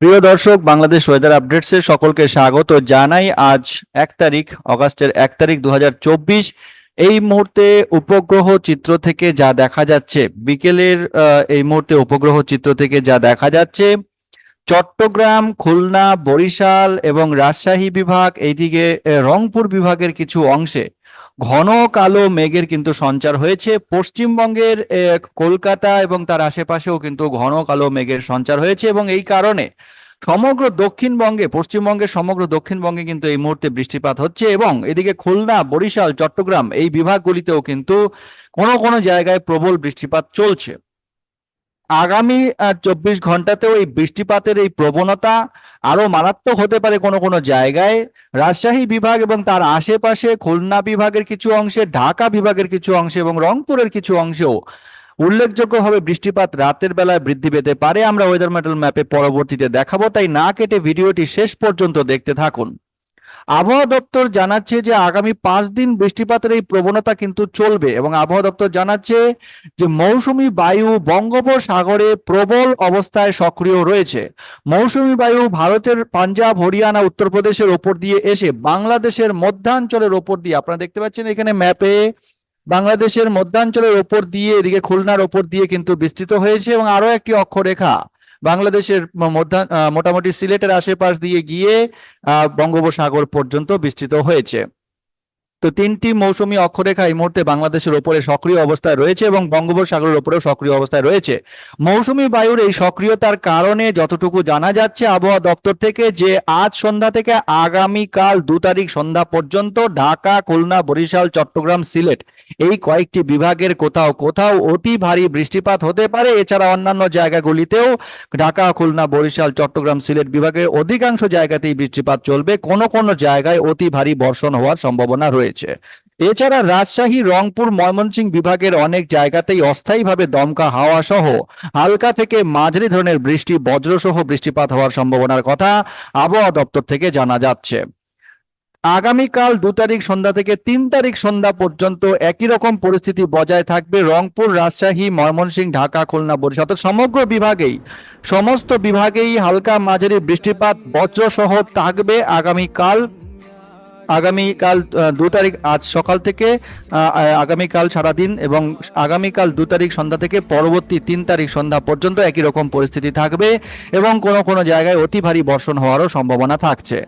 প্রিয় দর্শক, Bangladesh weather updates এ সকলকে স্বাগত জানাই। আজ এক তারিখ, অগাস্টের এক তারিখ দু হাজার চব্বিশ। এই মুহূর্তে উপগ্রহ চিত্র থেকে যা দেখা যাচ্ছে, বিকেলের এই মুহূর্তে উপগ্রহ চিত্র থেকে যা দেখা যাচ্ছে চট্টগ্রাম, খুলনা, বরিশাল এবং রাজশাহী বিভাগ, এইদিকে রংপুর বিভাগের কিছু অংশে ঘন কালো মেঘের কিন্তু সঞ্চার হয়েছে। পশ্চিমবঙ্গের কলকাতা এবং তার আশেপাশেও কিন্তু ঘন কালো মেঘের সঞ্চার হয়েছে এবং এই কারণে সমগ্র দক্ষিণবঙ্গে, পশ্চিমবঙ্গের সমগ্র দক্ষিণবঙ্গে কিন্তু এই মুহূর্তে বৃষ্টিপাত হচ্ছে এবং এদিকে খুলনা, বরিশাল, চট্টগ্রাম এই বিভাগগুলিতেও কিন্তু কোনো কোনো জায়গায় প্রবল বৃষ্টিপাত চলছে। আগামী চব্বিশ ঘন্টাতেও এই বৃষ্টিপাতের এই প্রবণতা আরও মারাত্মক হতে পারে কোনো কোনো জায়গায়। রাজশাহী বিভাগ এবং তার আশেপাশে খুলনা বিভাগের কিছু অংশে, ঢাকা বিভাগের কিছু অংশে এবং রংপুরের কিছু অংশেও উল্লেখযোগ্যভাবে বৃষ্টিপাত রাতের বেলায় বৃদ্ধি পেতে পারে। আমরা ওয়েদার মডেল ম্যাপে পরবর্তীতে দেখাবো। তাই না কেটে ভিডিওটি শেষ পর্যন্ত দেখতে থাকুন। আবহাওয়া দপ্তর জানাচ্ছে যে আগামী পাঁচ দিন বৃষ্টিপাতের এই প্রবণতা কিন্তু চলবে এবং আবহাওয়া দপ্তর জানাচ্ছে যে মৌসুমী বায়ু বঙ্গোপসাগরে প্রবল অবস্থায় সক্রিয় রয়েছে। মৌসুমী বায়ু ভারতের পাঞ্জাব, হরিয়ানা, উত্তরপ্রদেশের ওপর দিয়ে এসে বাংলাদেশের মধ্যাঞ্চলের ওপর দিয়ে, আপনারা দেখতে পাচ্ছেন এখানে ম্যাপে বাংলাদেশের মধ্যাঞ্চলের ওপর দিয়ে, এদিকে খুলনার ওপর দিয়ে কিন্তু বিস্তৃত হয়েছে এবং আরও একটি অক্ষরেখা বাংলাদেশের মোটামুটি সিলেটের আশেপাশ দিয়ে গিয়ে বঙ্গোপসাগর পর্যন্ত বিস্তৃত হয়েছে। তো তিনটি মৌসুমী অক্ষরেখা এই মুহূর্তে বাংলাদেশের ওপরে সক্রিয় অবস্থায় রয়েছে এবং বঙ্গোপসাগরের ওপরেও সক্রিয় অবস্থায় রয়েছে। মৌসুমী বায়ুর এই সক্রিয়তার কারণে যতটুকু জানা যাচ্ছে, আবহাওয়া দপ্তর থেকে যে আজ সন্ধ্যা থেকে আগামীকাল দু তারিখ সন্ধ্যা পর্যন্ত ঢাকা, খুলনা, বরিশাল, চট্টগ্রাম, সিলেট এই কয়েকটি বিভাগের কোথাও কোথাও অতি ভারী বৃষ্টিপাত হতে পারে। এছাড়া অন্যান্য জায়গাগুলিতেও ঢাকা, খুলনা, বরিশাল, চট্টগ্রাম, সিলেট বিভাগের অধিকাংশ জায়গাতেই বৃষ্টিপাত চলবে। কোনো কোনো জায়গায় অতি ভারী বর্ষণ হওয়ার সম্ভাবনা রয়েছে। এছাড়া রাজশাহী, রংপুর, ময়মনসিংহ বিভাগের অনেক জায়গাতেই অস্থায়ীভাবে দমকা হাওয়া সহ হালকা থেকে মাঝারি ধরনের বৃষ্টি, বজ্রসহ বৃষ্টিপাত হওয়ার সম্ভাবনার কথা আবহাওয়া দপ্তর থেকে জানা যাচ্ছে। আগামীকাল দু তারিখ সন্ধ্যা থেকে তিন তারিখ সন্ধ্যা পর্যন্ত একই রকম পরিস্থিতি বজায় থাকবে। রংপুর, রাজশাহী, ময়মনসিংহ, ঢাকা, খুলনা, বরিশাল সমগ্র বিভাগেই, সমস্ত বিভাগেই হালকা মাঝারি বৃষ্টিপাত, বজ্রসহ থাকবে আগামীকাল আগামীকাল দু তারিখ আজ সকাল থেকে আগামীকাল সারাদিন এবং আগামীকাল দু তারিখ সন্ধ্যা থেকে পরবর্তী তিন তারিখ সন্ধ্যা পর্যন্ত একই রকম পরিস্থিতি থাকবে এবং কোনো কোনো জায়গায় অতি ভারী বর্ষণ হওয়ারও সম্ভাবনা থাকছে।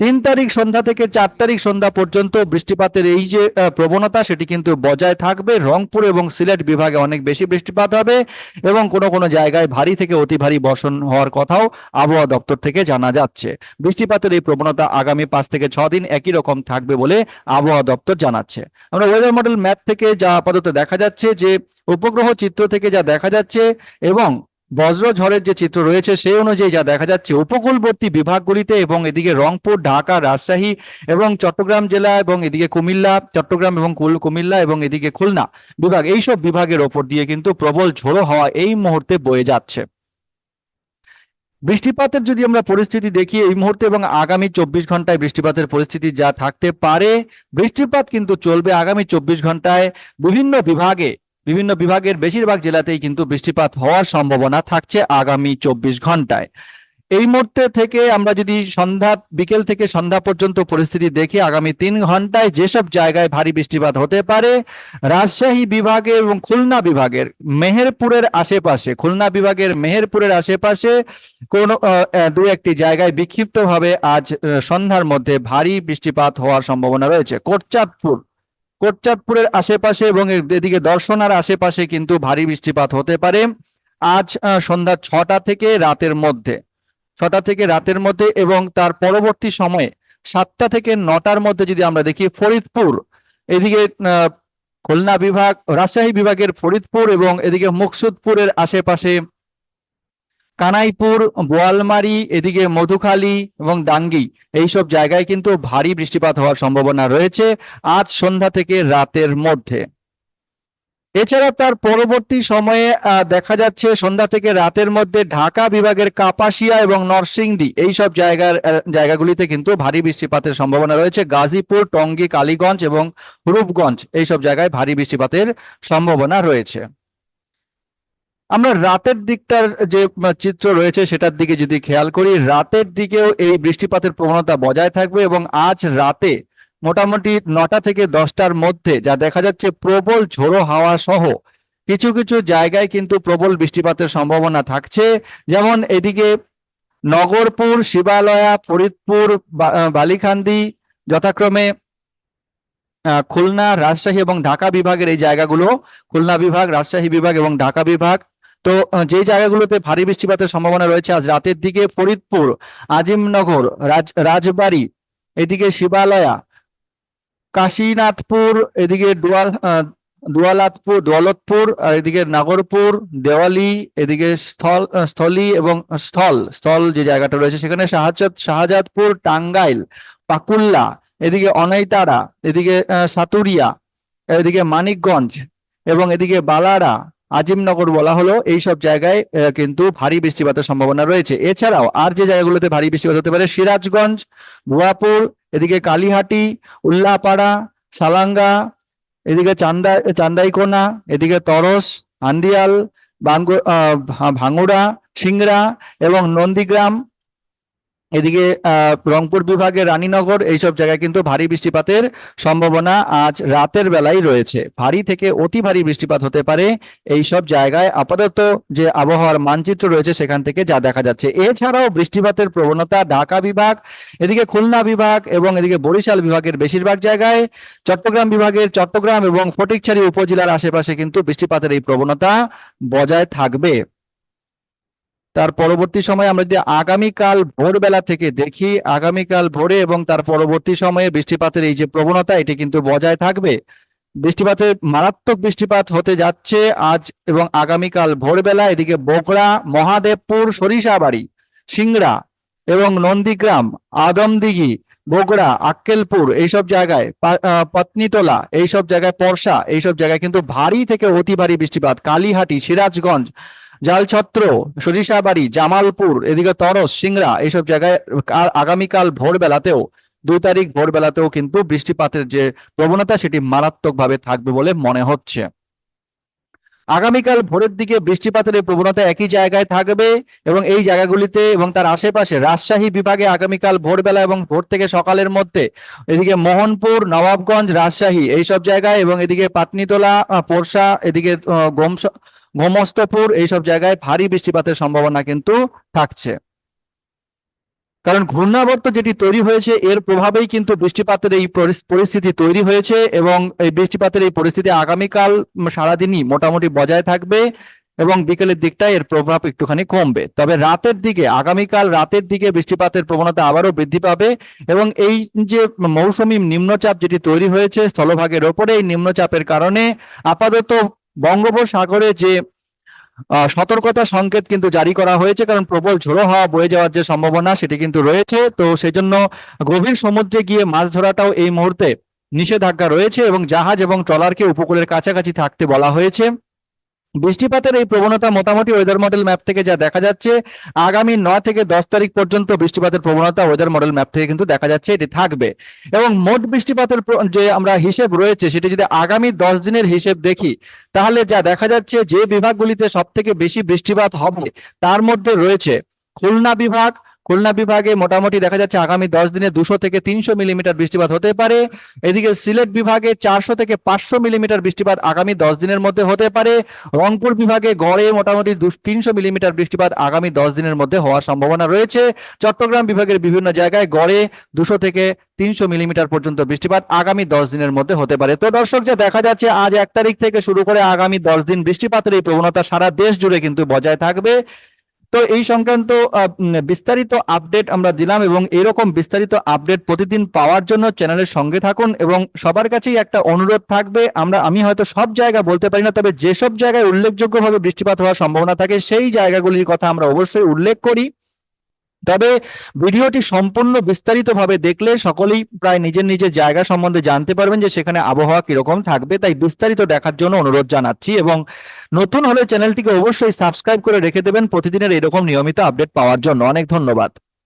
তিন তারিখ সন্ধ্যা থেকে চার তারিখ সন্ধ্যা পর্যন্ত বৃষ্টিপাতের এই যে প্রবণতা সেটি কিন্তু বজায় থাকবে। রংপুর এবং সিলেট বিভাগে অনেক বেশি বৃষ্টিপাত হবে এবং কোনো কোনো জায়গায় ভারী থেকে অতি ভারী বর্ষণ হওয়ার কথাও আবহাওয়া দপ্তর থেকে জানা যাচ্ছে। বৃষ্টিপাতের এই প্রবণতা আগামী পাঁচ থেকে ছ দিন একই রকম থাকবে বলে আবহাওয়া দপ্তর জানাচ্ছে। আমরা ওয়েদার মডেল ম্যাপ থেকে যা আপাতত দেখা যাচ্ছে যে, উপগ্রহ চিত্র থেকে যা দেখা যাচ্ছে এবং বজ্র ঝড়ের যে চিত্র রয়েছে, সেই অনুযায়ী যা দেখা যাচ্ছে, উপকূলবর্তী বিভাগগুলিতে এবং এদিকে রংপুর, ঢাকা, রাজশাহী এবং চট্টগ্রাম জেলা এবং এদিকে কুমিল্লা, চট্টগ্রাম এবং কুমিল্লা এবং এদিকে খুলনা বিভাগ, এইসব বিভাগের ওপর দিয়ে কিন্তু প্রবল ঝোড়ো হওয়া এই মুহূর্তে বয়ে যাচ্ছে। বৃষ্টিপাতের যদি আমরা পরিস্থিতি দেখি, এই মুহূর্তে এবং আগামী চব্বিশ ঘন্টায় বৃষ্টিপাতের পরিস্থিতি যা থাকতে পারে, বৃষ্টিপাত কিন্তু চলবে আগামী চব্বিশ ঘন্টায় বিভিন্ন বিভাগে। বিভিন্ন বিভাগের বেশিরভাগ জেলাতেই কিন্তু বৃষ্টিপাত হওয়ার সম্ভাবনা থাকছে আগামী চব্বিশ ঘন্টায়। এই মুহূর্তে থেকে আমরা যদি সন্ধ্যা, বিকেল থেকে সন্ধ্যা পর্যন্ত পরিস্থিতি দেখি, আগামী তিন ঘন্টায় যেসব জায়গায় ভারী বৃষ্টিপাত হতে পারে, রাজশাহী বিভাগে এবং খুলনা বিভাগের, মেহেরপুরের আশেপাশে, খুলনা বিভাগের মেহেরপুরের আশেপাশে কোন দু একটি জায়গায় বিক্ষিপ্তভাবে আজ সন্ধ্যার মধ্যে ভারী বৃষ্টিপাত হওয়ার সম্ভাবনা রয়েছে। কোটচাঁদপুর কোটচাঁদপুরের আশেপাশে এবং এদিকে দর্শনার আশেপাশে কিন্তু ভারী বৃষ্টিপাত হতে পারে। আজ সন্ধ্যা ছটা থেকে রাতের মধ্যে। ছটা থেকে রাতের মধ্যে এবং তার পরবর্তী সময়ে সাতটা থেকে নটার মধ্যে যদি আমরা দেখি, ফরিদপুর, এদিকে খুলনা বিভাগ, রাজশাহী বিভাগের ফরিদপুর এবং এদিকে মুকসুদপুরের আশেপাশে কানাইপুর বোয়ালমারি এদিকে মধুখালী এবং ডাঙ্গি এইসব জায়গায় কিন্তু ভারী বৃষ্টিপাত হওয়ার সম্ভাবনা রয়েছে আজ সন্ধ্যা থেকে রাতের মধ্যে। এছাড়া তার পরবর্তী সময়ে দেখা যাচ্ছে সন্ধ্যা থেকে রাতের মধ্যে ঢাকা বিভাগের কাপাসিয়া এবং নরসিংদী, এইসব জায়গার জায়গাগুলিতে কিন্তু ভারী বৃষ্টিপাতের সম্ভাবনা রয়েছে। গাজীপুর, টঙ্গী, কালীগঞ্জ এবং রূপগঞ্জ, এইসব জায়গায় ভারী বৃষ্টিপাতের সম্ভাবনা রয়েছে। আমরা রাতের দিকটার যে চিত্র রয়েছে সেটার দিকে যদি খেয়াল করি, রাতের দিকেও এই বৃষ্টিপাতের প্রবণতা বজায় থাকবে এবং আজ রাতে মোটামুটি নটা থেকে দশটার মধ্যে যা দেখা যাচ্ছে প্রবল ঝোড়ো হাওয়া সহ কিছু কিছু জায়গায় কিন্তু প্রবল বৃষ্টিপাতের সম্ভাবনা থাকছে। যেমন এদিকে নগরপুর, শিবালয়া, ফরিদপুর বালিখান্দি যথাক্রমে খুলনা, রাজশাহী এবং ঢাকা বিভাগের এই জায়গাগুলো, খুলনা বিভাগ, রাজশাহী বিভাগ এবং ঢাকা বিভাগ তো যেই জায়গাগুলোতে ভারী বৃষ্টিপাতের সম্ভাবনা রয়েছে, আজ রাতের দিকে ফরিদপুর, আজিমনগর, রাজ, রাজবাড়ী, এদিকে শিবালয়া, কাশীনাথপুর, এদিকে ডুয়াল দুয়ালাতপুর দৌলতপুর আর এদিকে নাগরপুর, দেওয়ালি, এদিকে স্থল স্থলী এবং স্থল স্থল যে জায়গাটা রয়েছে সেখানে শাহজাদ, শাহজাদপুর, টাঙ্গাইল, পাকুল্লা, এদিকে অনাইতারা, এদিকে সাতুরিয়া, এদিকে মানিকগঞ্জ এবং এদিকে বালারা আজিমনগর বলা হলো, এই সব জায়গায় কিন্তু ভারী বৃষ্টিপাতের সম্ভাবনা রয়েছে। এছাড়াও আর যে জায়গাগুলোতে ভারী বৃষ্টিপাত হতে পারে, সিরাজগঞ্জ, ভুয়াপুর, এদিকে কালীহাটি, উল্লাপাড়া, সালাঙ্গা, এদিকে চান্দা, চান্দাইকোনা, এদিকে তরস আন্দিয়াল ভাঙ্গুড়া সিংড়া এবং নন্দীগ্রাম এদিকে রংপুর বিভাগের রানীনগর, এইসব জায়গায় কিন্তু ভারী বৃষ্টিপাতের সম্ভাবনা আজ রাতের বেলায় রয়েছে। ভারী থেকে অতি ভারী বৃষ্টিপাত হতে পারে এই সব জায়গায়। আপাতত যে আবহাওয়ার মানচিত্র রয়েছে সেখান থেকে যা দেখা যাচ্ছে। এছাড়াও বৃষ্টিপাতের প্রবণতা ঢাকা বিভাগ, এদিকে খুলনা বিভাগ এবং এদিকে বরিশাল বিভাগের বেশিরভাগ জায়গায় চট্টগ্রাম বিভাগের চট্টগ্রাম এবং ফটিকছড়ি উপজেলার আশেপাশে কিন্তু বৃষ্টিপাতের এই প্রবণতা বজায় থাকবে। তার পরবর্তী সময়ে আমরা যদি আগামীকাল ভোরবেলা থেকে দেখি, আগামীকাল ভোরে এবং তার পরবর্তী সময়ে বৃষ্টিপাতের এই যে প্রবণতা, এটি কিন্তু বজায় থাকবে। বৃষ্টিপাতের মারাত্মক বৃষ্টিপাত হতে যাচ্ছে আজ এবং আগামীকাল ভোরবেলা। এদিকে বগড়া মহাদেবপুর, সরিষাবাড়ি, সিংড়া এবং নন্দীগ্রাম, আদমদিঘি বগুড়া আক্কেলপুর এইসব জায়গায় পত্নীতলা এইসব জায়গায় পর্ষা এইসব জায়গায় কিন্তু ভারী থেকে অতি ভারী বৃষ্টিপাত। কালীহাটি, সিরাজগঞ্জ জালছত্র, সরিষাবাড়ি, জামালপুর, এদিকে তরস, সিংড়া, এইসব জায়গায় আগামীকাল ভোরবেলাতেও, দুই তারিখ ভোরবেলাতেও কিন্তু বৃষ্টিপাতের যে প্রবণতা সেটি মারাত্মকভাবে থাকবে বলে মনে হচ্ছে। আগামীকাল ভোরের দিকে বৃষ্টিপাতের প্রবণতা একই জায়গায় থাকবে এবং এই জায়গাগুলিতে এবং তার আশেপাশে রাজশাহী বিভাগে আগামীকাল ভোরবেলা এবং ভোর থেকে সকালের মধ্যে এদিকে মোহনপুর, নবাবগঞ্জ, রাজশাহী এইসব জায়গায় এবং এদিকে পাতনিতলা পোরশা, এদিকে গোমস গোমস্তপুর এইসব জায়গায় ভারী বৃষ্টিপাতের সম্ভাবনা কিন্তু থাকছে। কারণ ঘূর্ণাবর্ত যেটি তৈরি হয়েছে, এর প্রভাবেই কিন্তু বৃষ্টিপাতের এই পরিস্থিতি তৈরি হয়েছে এবং এই বৃষ্টিপাতের এই পরিস্থিতি আগামীকাল সারাদিনই মোটামুটি বজায় থাকবে এবং বিকেলের দিকটায় এর প্রভাব একটুখানি কমবে। তবে রাতের দিকে, আগামীকাল রাতের দিকে বৃষ্টিপাতের প্রবণতা আবারও বৃদ্ধি পাবে এবং এই যে মৌসুমী নিম্নচাপ যেটি তৈরি হয়েছে স্থলভাগের ওপরে এই নিম্নচাপের কারণে আপাতত বঙ্গোপসাগরে যে সতর্কতা সংকেত কিন্তু জারি করা হয়েছে, কারণ প্রবল ঝোড়ো হওয়া বয়ে যাওয়ার যে সম্ভাবনা সেটি কিন্তু রয়েছে। তো সেই জন্য গভীর সমুদ্রে গিয়ে মাছ ধরাটাও এই মুহূর্তে নিষেধাজ্ঞা রয়েছে এবং জাহাজ এবং ট্রলারকে উপকূলের কাছাকাছি থাকতে বলা হয়েছে। বৃষ্টিপাতের এই প্রবণতা মোটামুটি ওয়েদার মডেল ম্যাপ থেকে যা দেখা যাচ্ছে, আগামী নয় থেকে দশ তারিখ পর্যন্ত বৃষ্টিপাতের প্রবণতা ওয়েদার মডেল ম্যাপ থেকে কিন্তু দেখা যাচ্ছে, এটি থাকবে। এবং মোট বৃষ্টিপাতের যে আমরা হিসেব রয়েছে, সেটি যদি আগামী দশ দিনের হিসেব দেখি, তাহলে যা দেখা যাচ্ছে যে বিভাগগুলিতে সব থেকে বেশি বৃষ্টিপাত হবে, তার মধ্যে রয়েছে খুলনা বিভাগ খুলনা বিভাগে মোটামুটি দেখা যাচ্ছে আগামী দশ দিনে দুশো থেকে তিনশো মিলিমিটার বৃষ্টিপাত হতে পারে। এদিকে সিলেট বিভাগে চারশো থেকে পাঁচশো মিলিমিটার বৃষ্টিপাত আগামী দশ দিনের মধ্যে হতে পারে। রংপুর বিভাগে গড়ে মোটামুটি তিনশো মিলিমিটার বৃষ্টিপাত আগামী দশ দিনের মধ্যে হওয়ার সম্ভাবনা রয়েছে। চট্টগ্রাম বিভাগের বিভিন্ন জায়গায় গড়ে দুশো থেকে তিনশো মিলিমিটার পর্যন্ত বৃষ্টিপাত আগামী দশ দিনের মধ্যে হতে পারে। তো দর্শক, যা দেখা যাচ্ছে, আজ এক তারিখ থেকে শুরু করে আগামী দশ দিন বৃষ্টিপাতের এই প্রবণতা সারা দেশ জুড়ে কিন্তু বজায় থাকবে। তো এই সংক্রান্ত বিস্তারিত আপডেট আমরা দিলাম এবং এরকম বিস্তারিত আপডেট প্রতিদিন পাওয়ার জন্য চ্যানেলের সঙ্গে থাকুন এবং সবার কাছেই একটা অনুরোধ থাকবে। আমরা, আমি হয়তো সব জায়গা বলতে পারি না, তবে যেসব জায়গায় উল্লেখযোগ্যভাবে বৃষ্টিপাত হওয়ার সম্ভাবনা থাকে, সেই জায়গাগুলির কথা আমরা অবশ্যই উল্লেখ করি। তবে ভিডিওটি সম্পূর্ণ বিস্তারিতভাবে দেখলে সকলেই প্রায় নিজের নিজের জায়গা সম্বন্ধে জানতে পারবেন যে সেখানে আবহাওয়া কীরকম থাকবে। তাই বিস্তারিত দেখার জন্য অনুরোধ জানাচ্ছি এবং নতুন হলে চ্যানেলটিকে অবশ্যই সাবস্ক্রাইব করে রেখে দেবেন। প্রতিদিনের এরকম নিয়মিত আপডেট পাওয়ার জন্য অনেক ধন্যবাদ।